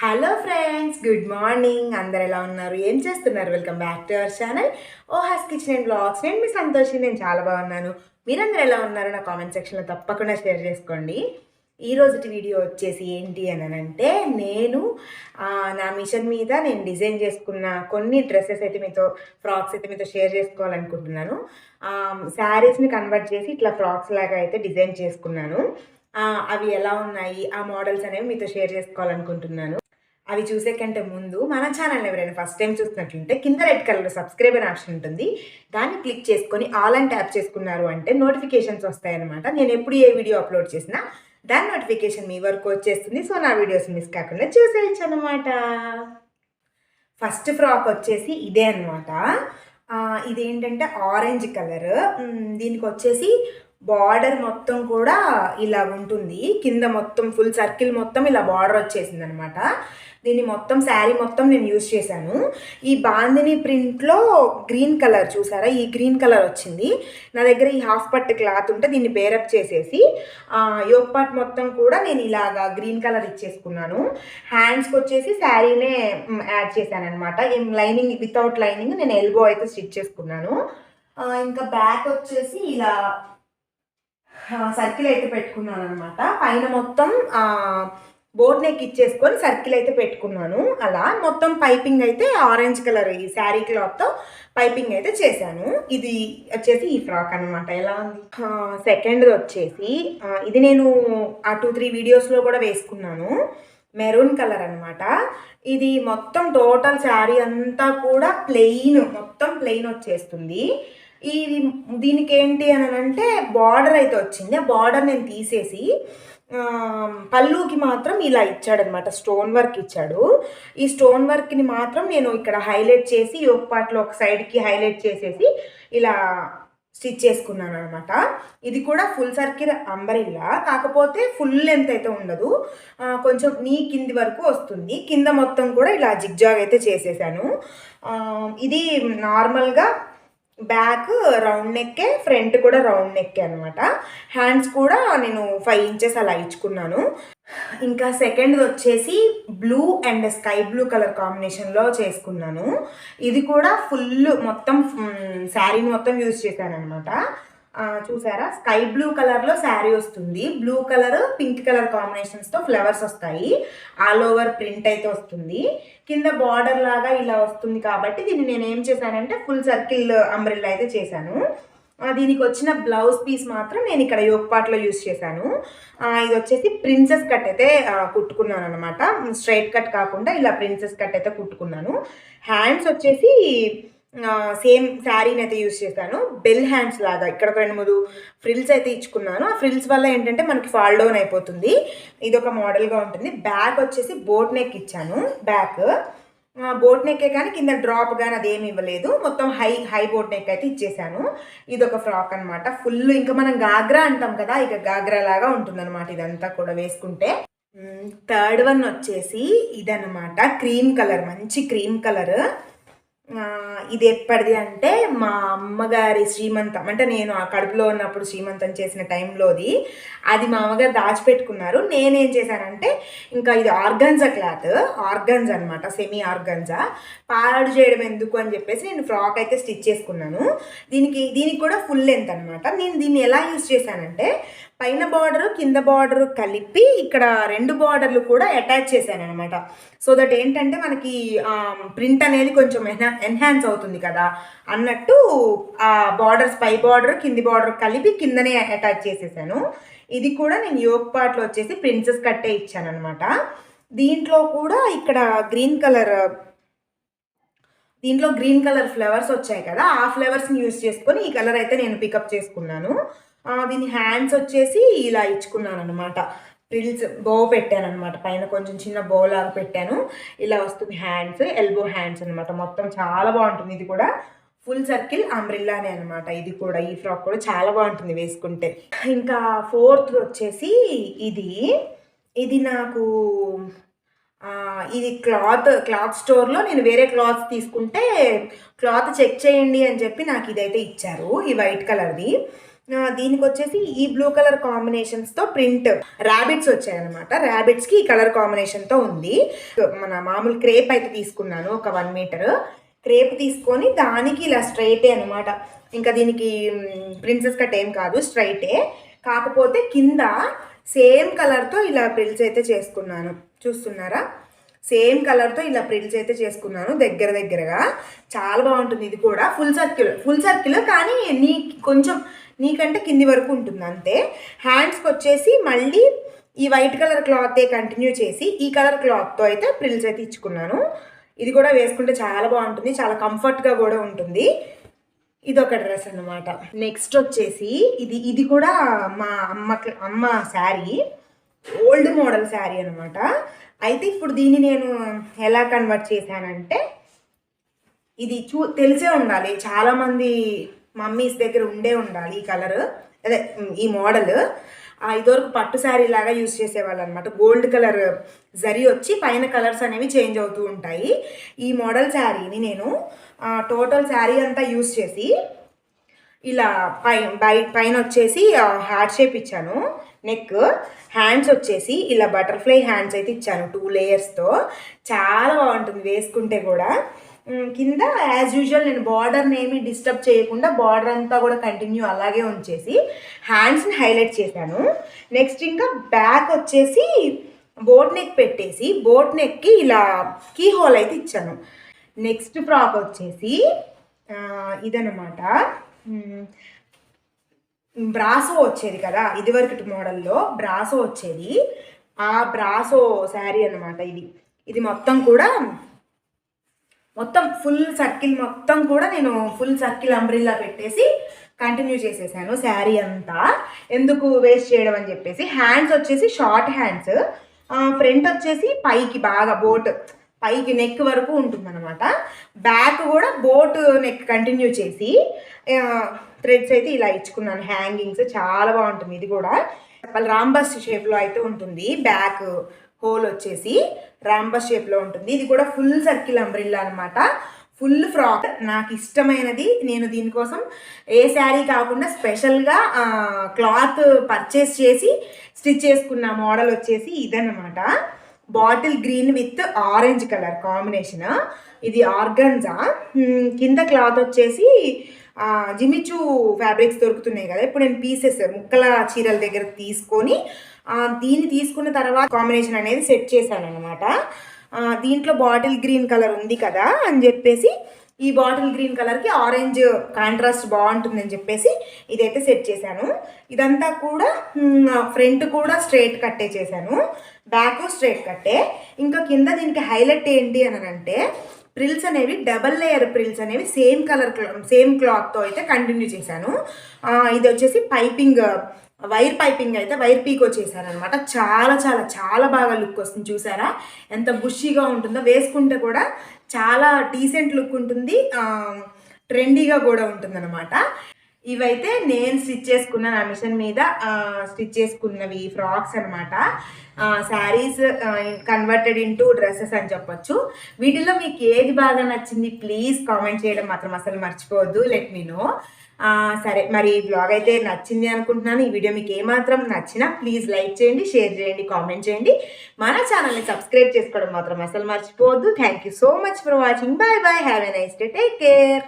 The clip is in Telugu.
హలో ఫ్రెండ్స్ గుడ్ మార్నింగ్ అందరు ఎలా ఉన్నారు? ఏం చేస్తున్నారు? Welcome back to our channel ఓ హాస్ కిచెన్ అండ్ బ్లాగ్స్ నేను మీ సంతోషి నేను చాలా బాగున్నాను. మీరందరూ ఎలా ఉన్నారు? నా కామెంట్ సెక్షన్లో తప్పకుండా షేర్ చేసుకోండి. ఈరోజుటి వీడియో వచ్చేసి ఏంటి అని అంటే నేను నా మిషన్ మీద నేను డిజైన్ చేసుకున్న కొన్ని డ్రెస్సెస్ అయితే మీతో ఫ్రాక్స్ అయితే మీతో షేర్ చేసుకోవాలనుకుంటున్నాను. శారీస్ని కన్వర్ట్ చేసి ఇట్లా ఫ్రాక్స్ లాగా అయితే డిజైన్ చేసుకున్నాను. అవి ఎలా ఉన్నాయి? ఆ మోడల్స్ అనేవి మీతో షేర్ చేసుకోవాలనుకుంటున్నాను. అవి చూసే కంటే ముందు మన ఛానల్ ఎవరైనా ఫస్ట్ టైం చూస్తున్నట్లుంటే కింద రెడ్ కలర్ సబ్స్క్రైబర్ ఆప్షన్ ఉంటుంది. దాన్ని క్లిక్ చేసుకొని ఆల్ అండ్ ట్యాప్ చేసుకున్నారు అంటే నోటిఫికేషన్స్ వస్తాయన్నమాట. నేను ఎప్పుడు ఏ వీడియో అప్లోడ్ చేసినా దాని నోటిఫికేషన్ మీ వరకు వచ్చేస్తుంది. సో నా వీడియోస్ మిస్ కాకుండా చూసేయచ్చు అనమాట ఫస్ట్ ఫ్రాక్ వచ్చేసి ఇదే అనమాట ఇదేంటంటే ఆరెంజ్ కలర్ దీనికి వచ్చేసి బార్డర్ మొత్తం కూడా ఇలా ఉంటుంది. కింద మొత్తం ఫుల్ సర్కిల్ మొత్తం ఇలా బార్డర్ వచ్చేసింది అనమాట దీన్ని మొత్తం శారీ మొత్తం నేను యూజ్ చేశాను. ఈ బాందిని ప్రింట్లో గ్రీన్ కలర్ చూసారా? ఈ గ్రీన్ కలర్ వచ్చింది. నా దగ్గర ఈ హాఫ్ పట్ క్లాత్ ఉంటే దీన్ని పేరప్ చేసేసి యోగ్ పార్ట్ మొత్తం కూడా నేను ఇలాగా గ్రీన్ కలర్ ఇచ్చేసుకున్నాను. హ్యాండ్స్కి వచ్చేసి శారీనే యాడ్ చేశాను అనమాట లైనింగ్ వితౌట్ లైనింగ్ నేను ఎల్బో అయితే స్టిచ్ చేసుకున్నాను. ఇంకా బ్యాక్ వచ్చేసి ఇలా సర్కిల్ అయితే పెట్టుకున్నాను అనమాట పైన మొత్తం బోట్ నెక్ ఇచ్చేసుకొని సర్కిల్ అయితే పెట్టుకున్నాను. అలా మొత్తం పైపింగ్ అయితే ఆరెంజ్ కలర్ ఈ శారీ క్లాత్తో పైపింగ్ అయితే చేశాను. ఇది వచ్చేసి ఈ ఫ్రాక్ అనమాట ఎలా ఉంది? సెకండ్ వచ్చేసి ఇది నేను ఆ టూ త్రీ వీడియోస్లో కూడా వేసుకున్నాను. మెరూన్ కలర్ అనమాట ఇది మొత్తం టోటల్ శారీ అంతా కూడా ప్లెయిన్ మొత్తం ప్లెయిన్ వచ్చేస్తుంది. ఇది దీనికి ఏంటి అని అంటే బార్డర్ అయితే వచ్చింది. ఆ బార్డర్ నేను తీసేసి పళ్ళుకి మాత్రం ఇలా ఇచ్చాడనమాట. స్టోన్ వర్క్ ఇచ్చాడు. ఈ స్టోన్ వర్క్ని మాత్రం నేను ఇక్కడ హైలైట్ చేసి యోగ్ పార్ట్లో ఒక సైడ్కి హైలైట్ చేసేసి ఇలా స్టిచ్ చేసుకున్నాను అనమాట ఇది కూడా ఫుల్ సర్కిల్ అంబరిల్లా కాకపోతే ఫుల్ లెంత్ అయితే ఉండదు. కొంచెం నీ కింది వరకు వస్తుంది. కింద మొత్తం కూడా ఇలా జిగ్జాగ్ అయితే చేసేసాను. ఇది నార్మల్గా బ్యాక్ రౌండ్ నెక్కే ఫ్రంట్ కూడా రౌండ్ నెక్కే అనమాట హ్యాండ్స్ కూడా నేను ఫైవ్ ఇంచెస్ అలా ఇచ్చుకున్నాను. ఇంకా సెకండ్ వచ్చేసి blue and sky blue colour కాంబినేషన్లో చేసుకున్నాను. ఇది కూడా ఫుల్ మొత్తం శారీని మొత్తం యూజ్ చేశాను అనమాట చూసారా? స్కై బ్లూ కలర్లో శారీ వస్తుంది. బ్లూ కలర్ పింక్ కలర్ కాంబినేషన్స్తో ఫ్లవర్స్ వస్తాయి. ఆల్ ఓవర్ ప్రింట్ అయితే వస్తుంది. కింద బార్డర్ లాగా ఇలా వస్తుంది కాబట్టి దీన్ని నేను ఏం చేశానంటే ఫుల్ సర్కిల్ అంబ్రిల్లా అయితే చేశాను. దీనికి వచ్చిన బ్లౌజ్ పీస్ మాత్రం నేను ఇక్కడ యోగపాట్లో యూస్ చేశాను. ఇది వచ్చేసి ప్రిన్సెస్ కట్ అయితే కుట్టుకున్నాను అనమాట స్ట్రైట్ కట్ కాకుండా ఇలా ప్రిన్సెస్ కట్ అయితే కుట్టుకున్నాను. హ్యాండ్స్ వచ్చేసి సేమ్ శారీని అయితే యూస్ చేశాను బెల్ హ్యాండ్స్ లాగా. ఇక్కడ ఒక రెండు మూడు ఫ్రిల్స్ అయితే ఇచ్చుకున్నాను. ఆ ఫ్రిల్స్ వల్ల ఏంటంటే మనకి ఫాల్ డౌన్ అయిపోతుంది. ఇది ఒక మోడల్గా ఉంటుంది. బ్యాక్ వచ్చేసి బోట్ నెక్ ఇచ్చాను. బ్యాక్. బోట్ నెక్కే కానీ కింద డ్రాప్ కానీ అదేమి ఇవ్వలేదు. మొత్తం హై హై బోట్ నెక్ అయితే ఇచ్చేసాను. ఇది ఒక ఫ్రాక్ అనమాట ఫుల్ ఇంకా మనం గాగ్రా అంటాం కదా ఇక గాగ్రా లాగా ఉంటుందన్నమాట ఇదంతా కూడా వేసుకుంటే. థర్డ్ వన్ వచ్చేసి ఇదనమాట క్రీమ్ కలర్. మంచి క్రీమ్ కలర్. ఇది ఎప్పటిది అంటే మా అమ్మగారి శ్రీమంతం. అంటే నేను ఆ కడుపులో ఉన్నప్పుడు శ్రీమంతం చేసిన టైంలోది. అది మా అమ్మగారు దాచిపెట్టుకున్నారు. నేనేం చేశానంటే ఇంకా ఇది ఆర్గన్జా క్లాత్. ఆర్గన్స్ అనమాట సెమీ ఆర్గన్జా. పాడు చేయడం ఎందుకు అని చెప్పేసి నేను ఫ్రాక్ అయితే స్టిచ్ చేసుకున్నాను. దీనికి దీనికి కూడా ఫుల్ లెంత్ అనమాట నేను దీన్ని ఎలా యూస్ చేశానంటే పైన బార్డర్ కింద బార్డర్ కలిపి ఇక్కడ రెండు బార్డర్లు కూడా అటాచ్ చేశాను అనమాట సో దట్ ఏంటంటే మనకి ప్రింట్ అనేది కొంచెం ఎన్హా ఎన్హాన్స్ అవుతుంది కదా. అన్నట్టు ఆ బార్డర్స్ పై బార్డర్ కింది బార్డర్ కలిపి కిందనే అటాచ్ చేసేసాను. ఇది కూడా నేను యోగ్ పార్ట్లో వచ్చేసి ప్రిన్సెస్ కట్టే ఇచ్చాను అనమాట దీంట్లో కూడా ఇక్కడ గ్రీన్ కలర్ దీంట్లో గ్రీన్ కలర్ ఫ్లవర్స్ వచ్చాయి కదా. ఆ ఫ్లవర్స్ని యూస్ చేసుకొని ఈ కలర్ అయితే నేను పికప్ చేసుకున్నాను. దీని హ్యాండ్స్ వచ్చేసి ఇలా ఇచ్చుకున్నాను అనమాట ప్రిల్స్ బో పెట్టాను అనమాట పైన కొంచెం చిన్న బో లాగా పెట్టాను. ఇలా వస్తుంది హ్యాండ్స్ ఎల్బో హ్యాండ్స్ అనమాట మొత్తం చాలా బాగుంటుంది. ఇది కూడా ఫుల్ సర్కిల్ అంబ్రిల్లానే అనమాట ఇది కూడా ఈ ఫ్రాక్ కూడా చాలా బాగుంటుంది వేసుకుంటే. ఇంకా ఫోర్త్ వచ్చేసి ఇది. ఇది నాకు ఇది క్లాత్ క్లాత్ స్టోర్లో నేను వేరే క్లాత్ తీసుకుంటే క్లాత్ చెక్ చేయండి అని చెప్పి నాకు ఇదైతే ఇచ్చారు. ఈ వైట్ కలర్ది దీనికి వచ్చేసి ఈ బ్లూ కలర్ కాంబినేషన్స్తో ప్రింట్ ర్యాబిట్స్ వచ్చాయన్నమాట. ర్యాబిట్స్కి ఈ కలర్ కాంబినేషన్తో ఉంది. మన మామూలు క్రేప్ అయితే తీసుకున్నాను ఒక వన్ మీటర్ క్రేప్ తీసుకొని దానికి ఇలా స్ట్రైటే అనమాట ఇంకా దీనికి ప్రిన్సెస్ కట్ ఏం కాదు స్ట్రైటే కాకపోతే కింద సేమ్ కలర్తో ఇలా ప్రిల్స్ అయితే చేసుకున్నాను. చూస్తున్నారా? సేమ్ కలర్తో ఇలా ప్రిల్స్ అయితే చేసుకున్నాను దగ్గర దగ్గరగా. చాలా బాగుంటుంది ఇది కూడా. ఫుల్ సర్కిల్ ఫుల్ సర్కిల్ కానీ నీ కొంచెం నీకంటే కింది వరకు ఉంటుంది అంతే. హ్యాండ్స్కి వచ్చేసి మళ్ళీ ఈ వైట్ కలర్ క్లాతే కంటిన్యూ చేసి ఈ కలర్ క్లాత్తో అయితే ప్రిల్స్ అయితే ఇచ్చుకున్నాను. ఇది కూడా వేసుకుంటే చాలా బాగుంటుంది చాలా కంఫర్ట్గా కూడా ఉంటుంది. ఇది ఒక డ్రెస్ అనమాట నెక్స్ట్ వచ్చేసి ఇది ఇది కూడా మా అమ్మ అమ్మ శారీ. ఓల్డ్ మోడల్ శారీ అనమాట అయితే ఇప్పుడు దీన్ని నేను ఎలా కన్వర్ట్ చేశానంటే ఇది చూ తెలిసే ఉండాలి. చాలామంది మమ్మీస్ దగ్గర ఉండే ఉండాలి ఈ కలర్ అదే ఈ మోడల్ ఇదివరకు పట్టు శారీ లాగా యూజ్ చేసేవాళ్ళు అనమాట గోల్డ్ కలర్ జరీ వచ్చి పైన కలర్స్ అనేవి చేంజ్ అవుతూ ఉంటాయి. ఈ మోడల్ శారీని నేను టోటల్ శారీ అంతా యూజ్ చేసి ఇలా పై బై పైన వచ్చేసి హార్ట్ షేప్ ఇచ్చాను. నెక్ హ్యాండ్స్ వచ్చేసి ఇలా బటర్ఫ్లై హ్యాండ్స్ అయితే ఇచ్చాను టూ లేయర్స్తో చాలా బాగుంటుంది వేసుకుంటే కూడా. కింద యాజ్ యూజువల్ నేను బార్డర్ని ఏమీ డిస్టర్బ్ చేయకుండా బార్డర్ అంతా కూడా కంటిన్యూ అలాగే ఉంచేసి హ్యాండ్స్ని హైలైట్ చేశాను. నెక్స్ట్ ఇంకా బ్యాక్ వచ్చేసి బోట్ నెక్ పెట్టేసి బోట్ నెక్కి ఇలా కీ హోల్ అయితే ఇచ్చాను. నెక్స్ట్ ఫ్రాక్ వచ్చేసి ఇదనమాట బ్రాసో వచ్చేది కదా ఇదివరకటి మోడల్లో బ్రాసో వచ్చేది. ఆ బ్రాసో శారీ అన్నమాట ఇది. ఇది మొత్తం కూడా మొత్తం ఫుల్ సర్కిల్ మొత్తం కూడా నేను ఫుల్ సర్కిల్ అంబ్రిల్లా పెట్టేసి కంటిన్యూ చేసేసాను శారీ అంతా. ఎందుకు వేస్ట్ చేయడం అని చెప్పేసి హ్యాండ్స్ వచ్చేసి షార్ట్ హ్యాండ్స్ ఫ్రంట్ వచ్చేసి పైకి బాగా బోట్ పైకి నెక్ వరకు ఉంటుందన్నమాట. బ్యాక్ కూడా బోట్ నెక్ కంటిన్యూ చేసి థ్రెడ్స్ అయితే ఇలా ఇచ్చుకున్నాను. హ్యాంగింగ్స్ చాలా బాగుంటుంది ఇది కూడా. చెప్పాలి రాంబస్ షేప్లో అయితే ఉంటుంది. బ్యాక్ హోల్ వచ్చేసి రాంబస్ షేప్లో ఉంటుంది. ఇది కూడా ఫుల్ సర్కిల్ అంబ్రిల్లా అనమాట ఫుల్ ఫ్రాక్. నాకు ఇష్టమైనది. నేను దీనికోసం ఏ శారీ కాకుండా స్పెషల్గా క్లాత్ పర్చేస్ చేసి స్టిచ్ చేసుకున్న మోడల్ వచ్చేసి ఇదనమాట bottle green with orange colour combination. ఇది ఆర్గన్జా. కింద క్లాత్ వచ్చేసి Jimmy Choo Jimmy Choo fabrics దొరుకుతున్నాయి కదా. ఇప్పుడు నేను పీసెస్ ముక్కల చీరల దగ్గర తీసుకొని దీన్ని తీసుకున్న తర్వాత కాంబినేషన్ అనేది సెట్ చేశాను అనమాట దీంట్లో బాటిల్ గ్రీన్ కలర్ ఉంది కదా అని చెప్పేసి ఈ బాటిల్ గ్రీన్ కలర్కి ఆరెంజ్ కాంట్రాస్ట్ బాగుంటుందని చెప్పేసి ఇదైతే సెట్ చేశాను. ఇదంతా కూడా ఫ్రంట్ కూడా స్ట్రైట్ కట్టే చేశాను. బ్యాక్ స్ట్రైట్ కట్టే ఇంకా కింద దీనికి హైలైట్ ఏంటి అని అంటే ప్రిల్స్ అనేవి డబల్ లేయర్ ప్రిల్స్ అనేవి సేమ్ కలర్ సేమ్ క్లాత్తో అయితే కంటిన్యూ చేశాను. ఇది వచ్చేసి పైపింగ్ వైర్ పైపింగ్ అయితే వైర్ పీకో వచ్చేసారనమాట చాలా చాలా చాలా బాగా లుక్ వస్తుంది చూసారా? ఎంత బుషీగా ఉంటుందో వేసుకుంటే కూడా చాలా డీసెంట్ లుక్ ఉంటుంది. ట్రెండీగా కూడా ఉంటుందన్నమాట. ఇవైతే నేను స్టిచ్ చేసుకున్న ఆ మిషన్ మీద స్టిచ్ చేసుకున్నవి ఫ్రాక్స్ అనమాట శారీస్ కన్వర్టెడ్ ఇంటూ డ్రెస్సెస్ అని చెప్పొచ్చు. వీటిలో మీకు ఏది బాగా నచ్చింది ప్లీజ్ కామెంట్ చేయడం మాత్రం అసలు మర్చిపోవద్దు లెట్ మీ నో సరే మరి ఈ బ్లాగ్ అయితే నచ్చింది అనుకుంటున్నాను. ఈ వీడియో మీకు ఏమాత్రం నచ్చినా ప్లీజ్ లైక్ చేయండి షేర్ చేయండి కామెంట్ చేయండి. మన ఛానల్ని సబ్స్క్రైబ్ చేసుకోవడం మాత్రం అసలు మర్చిపోవద్దు. Thank you so much for watching bye bye have a nice day take care